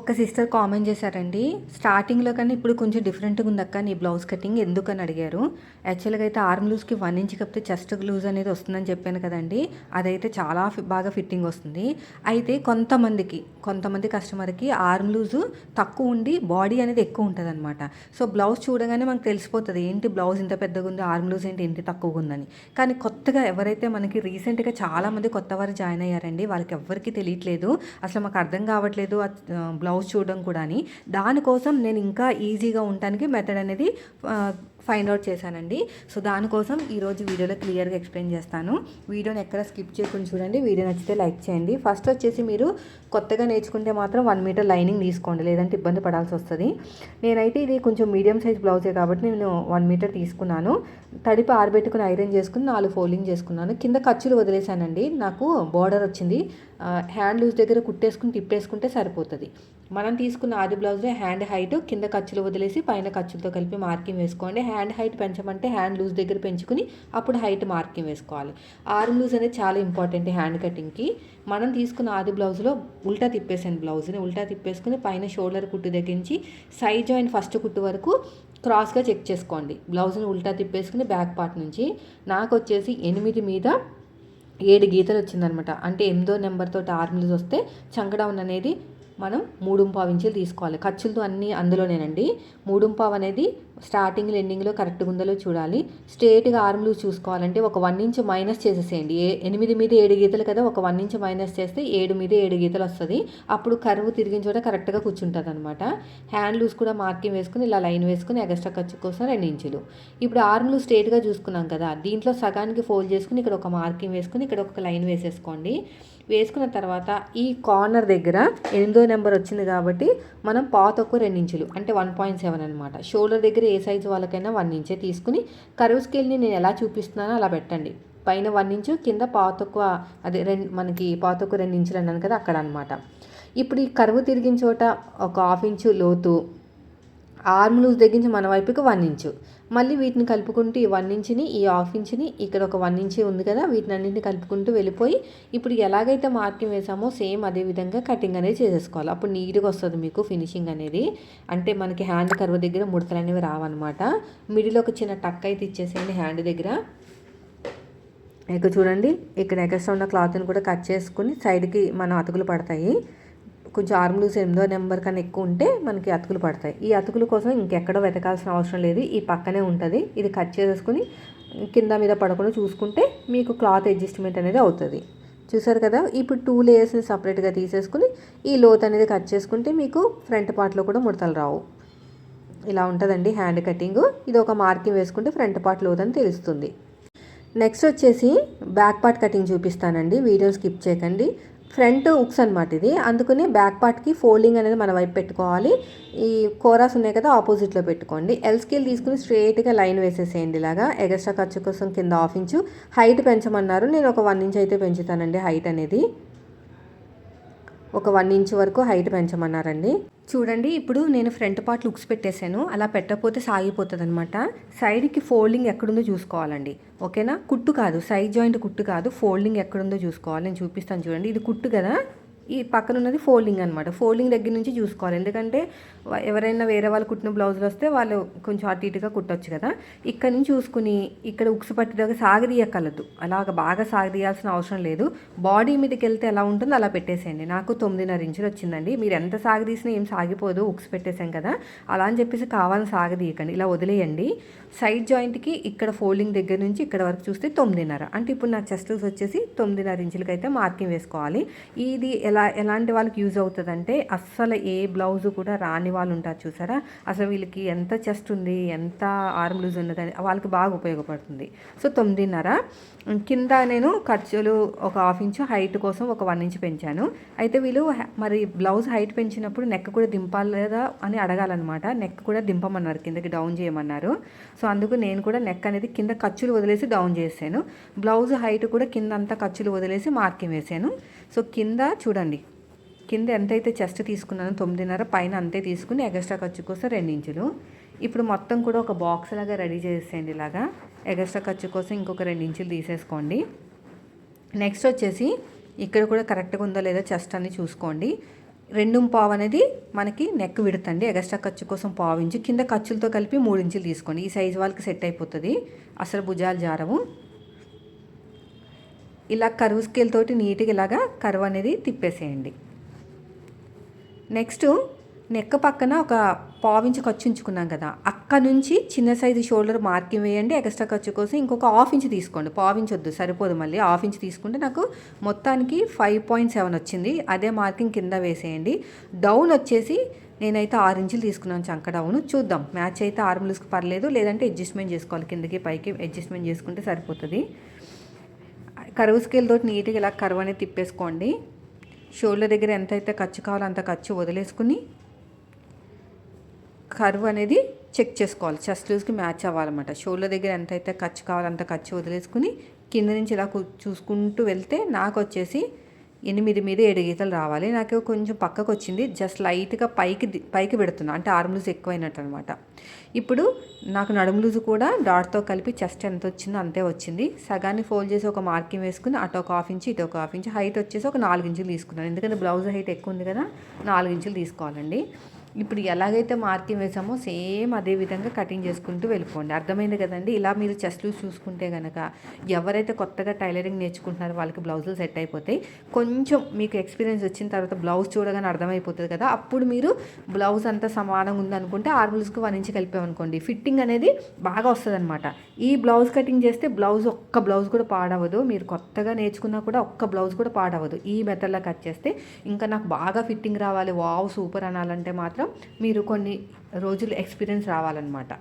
ఒక sister comment చేశారండి స్టార్టింగ్లో కానీ ఇప్పుడు కొంచెం డిఫరెంట్గా ఉంది అక్క నీ బ్లౌజ్ కటింగ్ ఎందుకని అడిగారు. యాక్చువల్గా అయితే ఆర్మ్ లూజ్కి వన్ ఇంచ్ కప్పితే చెస్ట్ లూజ్ అనేది వస్తుందని చెప్పాను కదండి. అదైతే చాలా బాగా ఫిట్టింగ్ వస్తుంది. అయితే కొంతమందికి కొంతమంది కస్టమర్కి ఆర్మ్ లూజు తక్కువ ఉండి బాడీ అనేది ఎక్కువ ఉంటుంది అనమాట సో బ్లౌజ్ చూడగానే మనకు తెలిసిపోతుంది ఏంటి బ్లౌజ్ ఇంత పెద్దగా ఉంది ఆర్మ్ లూజ్ ఏంటి ఇంత తక్కువగా ఉందని. కానీ కొత్తగా ఎవరైతే మనకి రీసెంట్గా చాలామంది కొత్త వారు జాయిన్ అయ్యారండి వాళ్ళకి ఎవ్వరికీ తెలియట్లేదు. అసలు మాకు అర్థం కావట్లేదు బ్లౌజ్ బ్లౌజ్ చూడడం కూడా అని దానికోసం నేను ఇంకా ఈజీగా ఉండటానికి మెథడ్ అనేది ఫైండ్ అవుట్ చేశానండి. సో దానికోసం ఈరోజు వీడియోలో క్లియర్గా ఎక్స్ప్లెయిన్ చేస్తాను. వీడియోని ఎక్కడ స్కిప్ చేయకుండా చూడండి. వీడియో నచ్చితే లైక్ చేయండి. ఫస్ట్ వచ్చేసి మీరు కొత్తగా నేర్చుకుంటే మాత్రం వన్ మీటర్ లైనింగ్ తీసుకోండి. లేదంటే ఇబ్బంది పడాల్సి వస్తుంది. నేనైతే ఇది కొంచెం మీడియం సైజ్ బ్లౌజే కాబట్టి నేను వన్ మీటర్ తీసుకున్నాను. తడిపి ఆరబెట్టుకుని ఐరన్ చేసుకుని నాలుగు ఫోల్డింగ్ చేసుకున్నాను. కింద ఖర్చులు వదిలేశానండి. నాకు బార్డర్ వచ్చింది. హ్యాండ్ లూజ్ దగ్గర కుట్టేసుకుని తిప్పేసుకుంటే సరిపోతుంది. మనం తీసుకున్న ఆది బ్లౌజ్లో హ్యాండ్ హైట్ కింద ఖర్చులు వదిలేసి పైన ఖర్చులతో కలిపి మార్కింగ్ వేసుకోండి. హ్యాండ్ హైట్ పెంచమంటే హ్యాండ్ లూజ్ దగ్గర పెంచుకుని అప్పుడు హైట్ మార్కింగ్ వేసుకోవాలి. ఆర్మ్ లూజ్ అనేది చాలా ఇంపార్టెంట్ హ్యాండ్ కటింగ్కి. మనం తీసుకున్న ఆది బ్లౌజ్లో ఉల్టా తిప్పేసాను బ్లౌజ్ని. ఉల్టా తిప్పేసుకుని పైన షోల్డర్ కుట్టు దగ్గర నుంచి సైడ్ జాయింట్ ఫస్ట్ కుట్టు వరకు క్రాస్గా చెక్ చేసుకోండి. బ్లౌజ్ని ఉల్టా తిప్పేసుకుని బ్యాక్ పార్ట్ నుంచి. నాకు వచ్చేసి ఎనిమిది మీద ఏడు గీతలు వచ్చిందనమాట. అంటే ఎనిమిదో నెంబర్తో ఆర్మ్లూజ్ వస్తే చంకడౌన్ అనేది మనం మూడుంపావు ఇంచులు తీసుకోవాలి. ఖర్చులతో అన్నీ అందులోనేనండి. మూడుంపావు అనేది స్టార్టింగ్ ఎండింగ్లో కరెక్ట్గా ఉందో చూడాలి. స్ట్రేట్గా ఆర్మ్లు చూసుకోవాలంటే ఒక వన్ ఇంచ్ మైనస్ చేసేసేయండి. ఏ ఎనిమిది మీద ఏడు గీతలు కదా ఒక వన్ ఇంచ్ మైనస్ చేస్తే ఏడు మీద ఏడు గీతలు వస్తుంది. అప్పుడు కరువు తిరిగిన చోట కరెక్ట్గా కూర్చుంటుంది అనమాట హ్యాండ్ లూజ్ కూడా మార్కింగ్ వేసుకుని ఇలా లైన్ వేసుకుని ఎగస్ట్రా ఖర్చు కోసం రెండు ఇంచులు. ఇప్పుడు ఆర్మ్లు స్ట్రేట్గా చూసుకున్నాం కదా దీంట్లో సగానికి ఫోల్డ్ చేసుకుని ఇక్కడ ఒక మార్కింగ్ వేసుకుని ఇక్కడ ఒక లైన్ వేసేసుకోండి. వేసుకున్న తర్వాత ఈ కార్నర్ దగ్గర ఎనిమిదో నెంబర్ వచ్చింది కాబట్టి మనం పాత ఒక రెండు ఇంచులు అంటే వన్ పాయింట్ సెవెన్ అనమాట షోల్డర్ దగ్గర ఏ సైజు వాళ్ళకైనా వన్ ఇంచే తీసుకుని కరువు స్కేల్ని నేను ఎలా చూపిస్తున్నానో అలా పెట్టండి. పైన వన్ ఇంచు కింద పాతొక్క అదే రెండు మనకి పాతొక్క రెండు ఇంచులు అన్నాను కదా అక్కడ అనమాట ఇప్పుడు ఈ కరువు తిరిగిన చోట ఒక హాఫ్ ఇంచు లోతు ఆర్మ్ లూజ్ తగ్గించి మన వైపుకి వన్ ఇంచు. మళ్ళీ వీటిని కలుపుకుంటూ ఈ వన్ ఇంచ్ని ఈ హాఫ్ ఇంచ్ని ఇక్కడ ఒక వన్ ఇంచ్ ఉంది కదా వీటిని అన్నింటిని కలుపుకుంటూ వెళ్ళిపోయి ఇప్పుడు ఎలాగైతే మార్కింగ్ వేసామో సేమ్ అదే విధంగా కటింగ్ అనేది చేసేసుకోవాలి. అప్పుడు నీట్గా వస్తుంది మీకు ఫినిషింగ్ అనేది. అంటే మనకి హ్యాండ్ కర్వ్ దగ్గర ముడతలు అనేవి రావన్నమాట. మిడిలో ఒక చిన్న టక్ అయితే ఇచ్చేసేయండి హ్యాండ్ దగ్గర. ఇక్కడ చూడండి ఇక్కడ ఎక్స్ట్రా ఉన్న క్లాత్ని కూడా కట్ చేసుకుని సైడ్కి మనం అతుకులు పడతాయి. కొంచెం ఆర్మ్ లూజ్ ఎనిమిదో నెంబర్ కన్నా ఎక్కువ ఉంటే మనకి అతుకులు పడతాయి. ఈ అతుకుల కోసం ఇంకెక్కడో వెతకాల్సిన అవసరం లేదు. ఈ పక్కనే ఉంటుంది. ఇది కట్ చేసేసుకుని కింద మీద పడకుండా చూసుకుంటే మీకు క్లాత్ అడ్జస్ట్మెంట్ అనేది అవుతుంది. చూసారు కదా? ఇప్పుడు టూ లేయర్స్ని సపరేట్గా తీసేసుకుని ఈ లోత్ అనేది కట్ చేసుకుంటే మీకు ఫ్రంట్ పార్ట్లో కూడా ముడతలు రావు. ఇలా ఉంటుందండి హ్యాండ్ కటింగ్ ఇది ఒక మార్కింగ్ వేసుకుంటే ఫ్రంట్ పార్ట్ లోత్ అని తెలుస్తుంది. నెక్స్ట్ వచ్చేసి బ్యాక్ పార్ట్ కటింగ్ చూపిస్తానండి. వీడియో స్కిప్ చేయకండి. ఫ్రంట్ ఉక్స్ అనమాట ఇది. అందుకని బ్యాక్ పార్ట్కి ఫోల్డింగ్ అనేది మన వైపు పెట్టుకోవాలి. ఈ కోరాస్ ఉన్నాయి కదా ఆపోజిట్లో పెట్టుకోండి. ఎల్ స్కేల్ తీసుకుని స్ట్రేట్గా లైన్ వేసేసేయండి ఇలాగా. ఎగస్ట్రా ఖర్చు కోసం కింద హాఫ్ ఇంచు హైట్ పెంచమన్నారు. నేను ఒక వన్ ఇంచ్ అయితే పెంచుతానండి హైట్ అనేది. ఒక వన్ ఇంచ్ వరకు హైట్ పెంచమన్నారండి. చూడండి ఇప్పుడు నేను ఫ్రంట్ పార్ట్ లుక్స్ పెట్టేశాను. అలా పెట్టకపోతే సాగిపోతుంది అనమాట సైడ్కి ఫోల్డింగ్ ఎక్కడుందో చూసుకోవాలండి. ఓకేనా? కుట్టు కాదు సైడ్ జాయింట్ కుట్టు కాదు ఫోల్డింగ్ ఎక్కడుందో చూసుకోవాలి. నేను చూపిస్తాను చూడండి. ఇది కుట్టు కదా? ఈ పక్కన ఉన్నది ఫోల్డింగ్ అనమాట ఫోల్డింగ్ దగ్గర నుంచి చూసుకోవాలి. ఎందుకంటే ఎవరైనా వేరే వాళ్ళు కుట్టిన బ్లౌజులు వస్తే వాళ్ళు కొంచెం అటు ఇటుగా కుట్టచ్చు కదా. ఇక్కడ నుంచి చూసుకుని ఇక్కడ ఉక్సు పట్టిదాకా సాగదీయకలదు అలాగ బాగా సాగదీయాల్సిన అవసరం లేదు. బాడీ మీదకి వెళ్తే ఎలా ఉంటుందో అలా పెట్టేసేయండి. నాకు తొమ్మిదిన్నర ఇంచులు వచ్చిందండి. మీరు ఎంత సాగదీసినా ఏం సాగిపోదు. ఉక్స్ పెట్టేసాం కదా. అలా అని చెప్పేసి కావాలని సాగదీయకండి. ఇలా వదిలేయండి. సైడ్ జాయింట్కి ఇక్కడ ఫోల్డింగ్ దగ్గర నుంచి ఇక్కడ వరకు చూస్తే తొమ్మిదిన్నర. అంటే ఇప్పుడు నా చెస్ట్స్ వచ్చేసి తొమ్మిదిన్నర ఇంచులకైతే మార్కింగ్ వేసుకోవాలి. ఇది ఎలా ఎలాంటి వాళ్ళకి యూజ్ అవుతుందంటే అస్సలు ఏ బ్లౌజ్ కూడా రాని వాళ్ళు ఉంటారు చూసారా? అసలు వీళ్ళకి ఎంత చెస్ట్ ఉంది ఎంత ఆర్మ్ లూజ్ ఉన్నదని వాళ్ళకి బాగా ఉపయోగపడుతుంది. సో తొమ్మిదిన్నర. కింద నేను ఖర్చులు ఒక హాఫ్ ఇంచు హైట్ కోసం ఒక వన్ ఇంచ్ పెంచాను. అయితే వీళ్ళు మరి బ్లౌజ్ హైట్ పెంచినప్పుడు నెక్ కూడా దింపాలి లేదా అని అడగాలన్నమాట. నెక్ కూడా దింపమన్నారు కిందకి డౌన్ చేయమన్నారు. సో అందుకు నేను కూడా నెక్ అనేది కింద ఖర్చులు వదిలేసి డౌన్ చేశాను. బ్లౌజ్ హైట్ కూడా కింద అంతా ఖర్చులు వదిలేసి మార్కింగ్ వేసాను సో కింద చూడండి. కింద ఎంతైతే చెస్ట్ తీసుకున్నానో తొమ్మిదిన్నర పైన అంతే తీసుకుని ఎగస్ట్రా ఖర్చు కోసం రెండు ఇంచులు. ఇప్పుడు మొత్తం కూడా ఒక బాక్స్ లాగా రెడీ చేసేయండి ఇలాగా. ఎగస్ట్రా ఖర్చు కోసం ఇంకొక రెండు ఇంచులు తీసేసుకోండి. నెక్స్ట్ వచ్చేసి ఇక్కడ కూడా కరెక్ట్గా ఉందో లేదో చెస్ట్ అని చూసుకోండి. రెండు పావు అనేది మనకి నెక్ విడతండి ఎగస్ట్రా ఖర్చు కోసం పావు ఇంచు. కింద ఖర్చులతో కలిపి మూడు ఇంచులు తీసుకోండి. ఈ సైజు వాళ్ళకి సెట్ అయిపోతుంది. అసలు భుజాలు జారవు. ఇలా కరువు స్కేల్ తోటి నీట్గా ఇలాగా కరువు అనేది తిప్పేసేయండి. నెక్స్ట్ నెక్క పక్కన ఒక పావించి ఖర్చు ఉంచుకున్నాం కదా అక్కడ నుంచి చిన్న సైజు షోల్డర్ మార్కింగ్ వేయండి ఎక్స్ట్రా ఖర్చు కోసం ఇంకొక హాఫ్ ఇంచ్ తీసుకోండి. పావించి వద్దు సరిపోదు మళ్ళీ. హాఫ్ ఇంచ్ తీసుకుంటే నాకు మొత్తానికి ఫైవ్ పాయింట్ సెవెన్ వచ్చింది. అదే మార్కింగ్ కింద వేసేయండి. డౌన్ వచ్చేసి నేనైతే ఆరు ఇంచులు తీసుకున్నాను చంక డౌన్ చూద్దాం. మ్యాచ్ అయితే ఆరు ములుసుకు పర్లేదు లేదంటే అడ్జస్ట్మెంట్ చేసుకోవాలి. కిందకి పైకి అడ్జస్ట్మెంట్ చేసుకుంటే సరిపోతుంది. కరువు స్కేల్తో నీట్గా ఇలా కరువు అనేది తిప్పేసుకోండి. షోల్డర్ దగ్గర ఎంత అయితే ఖర్చు కావాలో అంత ఖర్చు వదిలేసుకుని కరువు అనేది చెక్ చేసుకోవాలి. చెస్ట్ లూజ్కి మ్యాచ్ అవ్వాలన్నమాట. షోల్డర్ దగ్గర ఎంత అయితే ఖర్చు కావాలో అంత ఖర్చు వదిలేసుకుని కింద నుంచి ఇలా చూసుకుంటూ వెళ్తే నాకు వచ్చేసి ఎనిమిది మీద ఏడు గీతలు రావాలి. నాకు కొంచెం పక్కకు వచ్చింది జస్ట్ లైట్గా పైకి ది- పైకి పెడుతున్నా. అంటే ఆర్మ్ లూజ్ ఎక్కువైనట్టు అనమాట ఇప్పుడు నాకు నడుము లూజు కూడా డాట్తో కలిపి చెస్ట్ ఎంత వచ్చిందో అంతే వచ్చింది. సగాన్ని ఫోల్డ్ చేసి ఒక మార్కింగ్ వేసుకుని అటు ఒక హాఫ్ ఇంచు ఇటు ఒక హాఫ్ ఇంచు హైట్ వచ్చేసి ఒక నాలుగు ఇంచులు తీసుకున్నాను. ఎందుకంటే బ్లౌజ్ హైట్ ఎక్కువ ఉంది కదా నాలుగు ఇంచులు తీసుకోవాలండి. ఇప్పుడు ఎలాగైతే మార్కింగ్ వేసామో సేమ్ అదే విధంగా కటింగ్ చేసుకుంటూ వెళ్ళిపోండి. అర్థమైంది కదండి? ఇలా మీరు చెస్ట్ లూజ్ చూసుకుంటే కనుక ఎవరైతే కొత్తగా టైలరింగ్ నేర్చుకుంటున్నారో వాళ్ళకి బ్లౌజులు సెట్ అయిపోతాయి. కొంచెం మీకు ఎక్స్పీరియన్స్ వచ్చిన తర్వాత బ్లౌజ్ చూడగానే అర్థమైపోతుంది కదా? అప్పుడు మీరు బ్లౌజ్ అంతా సమానంగా ఉందనుకుంటే ఆర్మల్స్కి వన్ ఇంచ్ కలిపామనుకోండి ఫిట్టింగ్ అనేది బాగా వస్తుంది ఈ బ్లౌజ్ కటింగ్ చేస్తే బ్లౌజ్ ఒక్క బ్లౌజ్ కూడా పాడవదు. మీరు కొత్తగా నేర్చుకున్నా కూడా ఒక్క బ్లౌజ్ కూడా పాడవదు. ఈ మెథడ్లో కట్ చేస్తే ఇంకా నాకు బాగా ఫిట్టింగ్ రావాలి. వావ్ సూపర్ అనాలంటే మాత్రం మీరు కొన్ని రోజులు ఎక్స్పీరియన్స్ రావాలన్నమాట.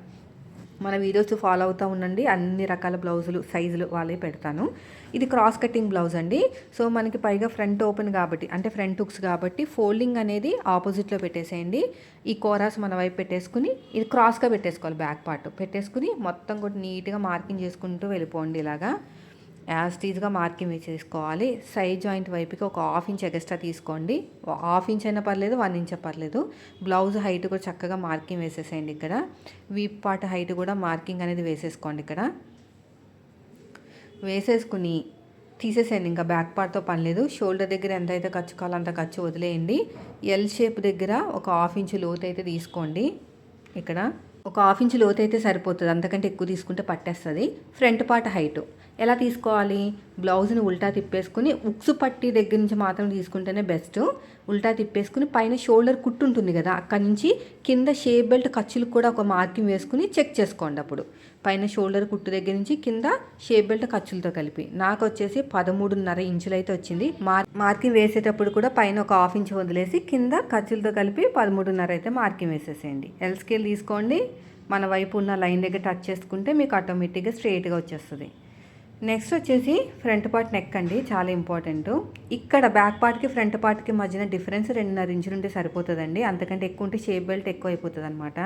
మన వీడియోస్ ఫాలో అవుతూ ఉండండి. అన్ని రకాల బ్లౌజులు సైజులు వాళ్ళే పెడతాను. ఇది క్రాస్ కటింగ్ బ్లౌజ్ అండి. సో మనకి పైగా ఫ్రంట్ ఓపెన్ కాబట్టి అంటే ఫ్రంట్ హుక్స్ కాబట్టి ఫోల్డింగ్ అనేది ఆపోజిట్లో పెట్టేసేయండి. ఈ కోరాస్ మన వైపు పెట్టేసుకుని ఇది క్రాస్గా పెట్టేసుకోవాలి బ్యాక్ పార్ట్. పెట్టేసుకుని మొత్తం కూడా నీట్గా మార్కింగ్ చేసుకుంటూ వెళ్ళిపోండి ఇలాగా. యాజ్టీజ్గా మార్కింగ్ వేసేసుకోవాలి సైడ్ జాయింట్ వైపుకి ఒక హాఫ్ ఇంచ్ ఎక్స్ట్రా తీసుకోండి. హాఫ్ ఇంచ్ అయినా పర్లేదు వన్ ఇంచ్ పర్లేదు. బ్లౌజ్ హైట్ కూడా చక్కగా మార్కింగ్ వేసేసేయండి ఇక్కడ. వీప్ పార్ట్ హైట్ కూడా మార్కింగ్ అనేది వేసేసుకోండి ఇక్కడ. వేసేసుకుని తీసేసేయండి. ఇంకా బ్యాక్ పార్ట్తో పని లేదు. షోల్డర్ దగ్గర ఎంత అయితే ఖర్చు కావాలో అంత ఖర్చు వదిలేయండి. ఎల్ షేప్ దగ్గర ఒక హాఫ్ ఇంచ్ లోతు అయితే తీసుకోండి. ఇక్కడ ఒక హాఫ్ ఇంచ్ లోతు అయితే సరిపోతుంది. అంతకంటే ఎక్కువ తీసుకుంటే పట్టేస్తుంది. ఫ్రంట్ పార్ట్ హైట్ ఎలా తీసుకోవాలి? బ్లౌజ్ని ఉల్టా తిప్పేసుకుని ఉక్సు పట్టి దగ్గర నుంచి మాత్రం తీసుకుంటేనే బెస్ట్. ఉల్టా తిప్పేసుకుని పైన షోల్డర్ కుట్టు ఉంటుంది కదా అక్కడి నుంచి కింద షేప్ బెల్ట్ ఖర్చులకు కూడా ఒక మార్కింగ్ వేసుకుని చెక్ చేసుకోండి అప్పుడు. పైన షోల్డర్ కుట్టు దగ్గర నుంచి కింద షేప్ బెల్ట్ ఖర్చులతో కలిపి. నాకు వచ్చేసి పదమూడున్నర ఇంచులు అయితే వచ్చింది. మార్ మార్కింగ్ వేసేటప్పుడు కూడా పైన ఒక హాఫ్ ఇంచ్ వదిలేసి కింద ఖర్చులతో కలిపి పదమూడున్నర అయితే మార్కింగ్ వేసేసేయండి. ఎల్ స్కేల్ తీసుకోండి. మన వైపు ఉన్న లైన్ దగ్గర టచ్ చేసుకుంటే మీకు ఆటోమేటిక్గా స్ట్రెయిట్గా వచ్చేస్తుంది. నెక్స్ట్ వచ్చేసి ఫ్రంట్ పార్ట్ నెక్ అండి చాలా ఇంపార్టెంట్ ఇక్కడ బ్యాక్ పార్ట్కి ఫ్రంట్ పార్ట్కి మధ్యన డిఫరెన్స్ రెండున్నర ఇంచులు ఉంటే సరిపోతుందండి. అంతకంటే ఎక్కువ ఉంటే షేప్ బెల్ట్ ఎక్కువ అయిపోతుంది అనమాట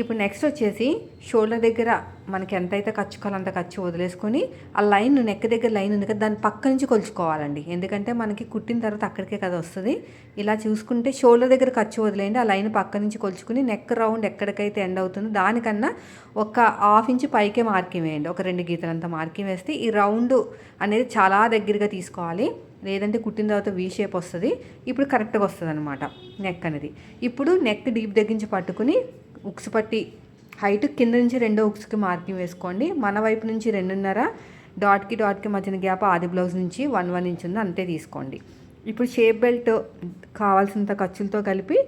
ఇప్పుడు నెక్స్ట్ వచ్చేసి షోల్డర్ దగ్గర మనకి ఎంత అయితే అంత ఖర్చు వదిలేసుకొని ఆ లైన్ నెక్ దగ్గర లైన్ ఉంది కదా దాని పక్క నుంచి కొలుచుకోవాలండి. ఎందుకంటే మనకి కుట్టిన తర్వాత అక్కడికే కదా వస్తుంది. ఇలా చూసుకుంటే షోల్డర్ దగ్గర ఖర్చు వదిలేయండి ఆ లైన్ పక్క నుంచి కొలుచుకుని నెక్ రౌండ్ ఎక్కడికైతే ఎండ్ అవుతుందో దానికన్నా ఒక హాఫ్ ఇంచ్ పైకే మార్కింగ్ వేయండి. ఒక రెండు గీతలంతా మార్కింగ్ వేస్తే ఈ రౌండ్ అనేది చాలా దగ్గరగా తీసుకోవాలి. లేదంటే కుట్టిన తర్వాత వీ షేప్ వస్తుంది. ఇప్పుడు కరెక్ట్గా వస్తుంది అనమాట నెక్ అనేది. ఇప్పుడు నెక్ డీప్ దగ్గరించి పట్టుకుని ఉక్స్ పట్టి హైట్ కింద నుంచి రెండో ఉక్స్కి మార్కింగ్ వేసుకోండి. మన వైపు నుంచి రెండున్నర డాట్కి డాట్కి మధ్యన గ్యాప్ ఆది బ్లౌజ్ నుంచి వన్ వన్ ఇంచ్ ఉంది అంతే తీసుకోండి. ఇప్పుడు షేప్ బెల్ట్ కావాల్సినంత ఖర్చులతో కలిపి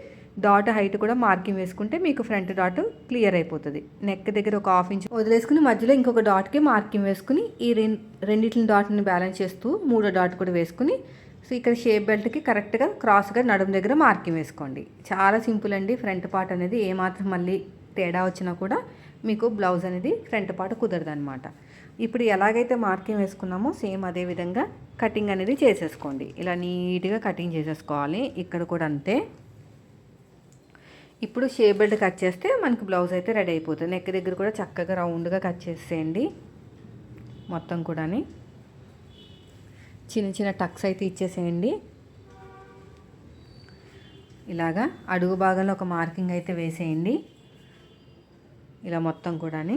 డాట్ హైట్ కూడా మార్కింగ్ వేసుకుంటే మీకు ఫ్రంట్ డాట్ క్లియర్ అయిపోతుంది. నెక్ దగ్గర ఒక హాఫ్ ఇంచ్ వదిలేసుకుని మధ్యలో ఇంకొక డాట్కి మార్కింగ్ వేసుకుని ఈ రెండింటిని డాట్ని బ్యాలెన్స్ చేస్తూ మూడో డాట్ కూడా వేసుకుని సో ఇక్కడ షేప్ బెల్ట్కి కరెక్ట్గా క్రాస్గా నడుము దగ్గర మార్కింగ్ వేసుకోండి. చాలా సింపుల్ అండి. ఫ్రంట్ పార్ట్ అనేది ఏమాత్రం మళ్ళీ తేడా వచ్చినా కూడా మీకు బ్లౌజ్ అనేది ఫ్రంట్ పార్ట్ కుదరదు అనమాట ఇప్పుడు ఎలాగైతే మార్కింగ్ వేసుకున్నామో సేమ్ అదే విధంగా కటింగ్ అనేది చేసేసుకోండి. ఇలా నీట్గా కటింగ్ చేసేసుకోవాలి. ఇక్కడ కూడా అంతే. ఇప్పుడు షే బెల్ట్ కట్ చేస్తే మనకి బ్లౌజ్ అయితే రెడీ అయిపోతుంది. నెక్ దగ్గర కూడా చక్కగా రౌండ్గా కట్ చేసేయండి. మొత్తం కూడాని. చిన్న చిన్న టక్స్ అయితే ఇచ్చేసేయండి. ఇలాగా అడుగు భాగంలో ఒక మార్కింగ్ అయితే వేసేయండి. ఇలా మొత్తం కూడాని.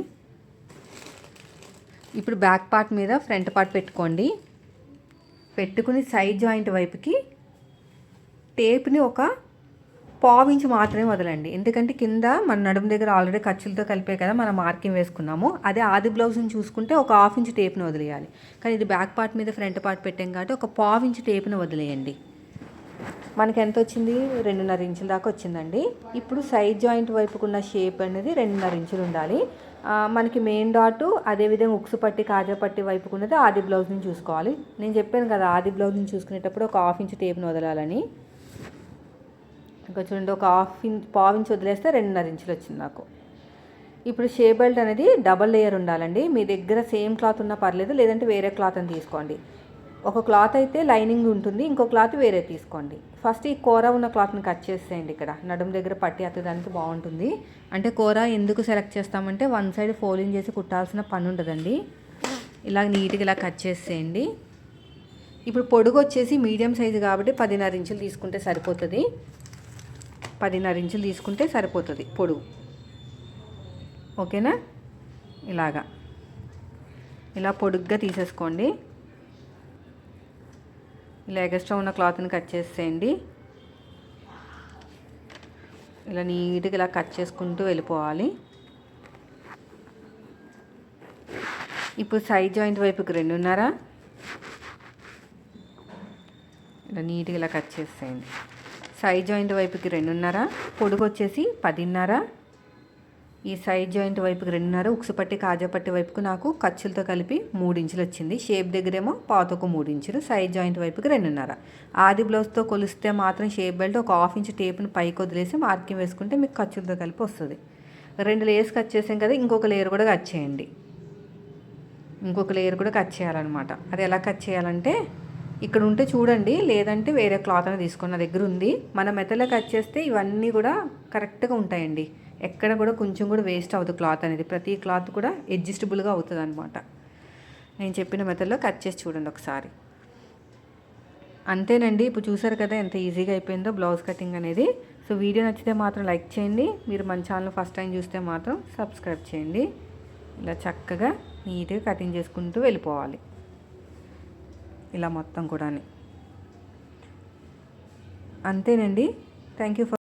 ఇప్పుడు బ్యాక్ పార్ట్ మీద ఫ్రంట్ పార్ట్ పెట్టుకోండి. పెట్టుకుని సైడ్ జాయింట్ వైపుకి టేప్ని ఒక పావు ఇంచు మాత్రమే వదలండి. ఎందుకంటే కింద మన నడుము దగ్గర ఆల్రెడీ ఖర్చులతో కలిపే కదా మనం మార్కింగ్ వేసుకున్నాము. అదే ఆది బ్లౌజ్ని చూసుకుంటే ఒక హాఫ్ ఇంచ్ టేప్ని వదిలేయాలి. కానీ ఇది బ్యాక్ పార్ట్ మీద ఫ్రంట్ పార్ట్ పెట్టాం కాబట్టి ఒక పావు ఇంచ్ టేప్ని వదిలేయండి. మనకి ఎంత వచ్చింది? రెండున్నర ఇంచుల దాకా వచ్చిందండి. ఇప్పుడు సైడ్ జాయింట్ వైపుకున్న షేప్ అనేది రెండున్నర ఇంచులు ఉండాలి. మనకి మెయిన్ డాట్ అదేవిధంగా ఉక్సు పట్టి కాజా పట్టి వైపుకున్నది ఆది బ్లౌజ్ని చూసుకోవాలి. నేను చెప్పాను కదా ఆది బ్లౌజ్ని చూసుకునేటప్పుడు ఒక హాఫ్ ఇంచ్ టేప్ను వదలాలని. ఇంకా చూడండి ఒక హాఫ్ ఇంచ్ పావు ఇంచ్ వదిలేస్తే రెండున్నర ఇంచులు వచ్చింది నాకు. ఇప్పుడు షే బెల్ట్ అనేది డబల్ లేయర్ ఉండాలండి. మీ దగ్గర సేమ్ క్లాత్ ఉన్నా పర్లేదు లేదంటే వేరే క్లాత్ అని తీసుకోండి. ఒక క్లాత్ అయితే లైనింగ్ ఉంటుంది ఇంకో క్లాత్ వేరే తీసుకోండి. ఫస్ట్ ఈ కూర ఉన్న క్లాత్ని కట్ చేసేయండి ఇక్కడ. నడుము దగ్గర పట్టి అత్తడానికి బాగుంటుంది. అంటే కూర ఎందుకు సెలెక్ట్ చేస్తామంటే వన్ సైడ్ ఫోల్డింగ్ చేసి కుట్టాల్సిన పని ఉండదండి. ఇలా నీట్గా ఇలా కట్ చేసేయండి. ఇప్పుడు పొడుగు వచ్చేసి మీడియం సైజు కాబట్టి పదిన్నర ఇంచులు తీసుకుంటే సరిపోతుంది. పదిన్నర ఇంచులు తీసుకుంటే సరిపోతుంది పొడుగు ఓకేనా? ఇలాగా. ఇలా పొడుగ్గా తీసేసుకోండి. ఇలా ఎగస్ట్రా ఉన్న క్లాత్ని కట్ చేసేయండి. ఇలా నీట్గా ఇలా కట్ చేసుకుంటూ వెళ్ళిపోవాలి. ఇప్పుడు సైడ్ జాయింట్ వైపుకి రెండున్నర. ఇలా నీట్గా ఇలా కట్ చేసేయండి. సైడ్ జాయింట్ వైపుకి రెండున్నర పొడుగు వచ్చేసి పదిన్నర. ఈ సైడ్ జాయింట్ వైపుకి రెండున్నర ఉక్సు పట్టి కాజా పట్టి వైపుకు నాకు ఖర్చులతో కలిపి మూడు ఇంచులు వచ్చింది షేప్ దగ్గరేమో పాతకు మూడు ఇంచులు సైడ్ జాయింట్ వైపుకి రెండున్నర. ఆది బ్లౌజ్తో కొలిస్తే మాత్రం షేప్ బెల్ట్ ఒక హాఫ్ ఇంచ్ టేప్ని పైకి వదిలేసి మార్కింగ్ వేసుకుంటే మీకు ఖర్చులతో కలిపి వస్తుంది. రెండు లేయర్స్ కట్ చేసాం కదా ఇంకొక లేయర్ కూడా కట్ చేయండి. ఇంకొక లేయర్ కూడా కట్ చేయాలన్నమాట. అది ఎలా కట్ చేయాలంటే ఇక్కడ ఉంటే చూడండి లేదంటే వేరే క్లాత్ అని తీసుకున్న దగ్గర ఉంది. మన మెతలో కట్ చేస్తే ఇవన్నీ కూడా కరెక్ట్గా ఉంటాయండి. ఎక్కడ కూడా కొంచెం కూడా వేస్ట్ అవుతుంది క్లాత్ అనేది. ప్రతి క్లాత్ కూడా అడ్జస్టబుల్గా అవుతుంది అనమాట నేను చెప్పిన మెతల్లో కట్ చేసి చూడండి ఒకసారి. అంతేనండి. ఇప్పుడు చూసారు కదా ఎంత ఈజీగా అయిపోయిందో బ్లౌజ్ కటింగ్ అనేది. సో వీడియో నచ్చితే మాత్రం లైక్ చేయండి. మీరు మన ఛానల్ ఫస్ట్ టైం చూస్తే మాత్రం సబ్స్క్రైబ్ చేయండి. ఇలా చక్కగా నీట్గా కటింగ్ చేసుకుంటూ వెళ్ళిపోవాలి. ఇలా మొత్తం కూడా అంతేనండి. Thank you for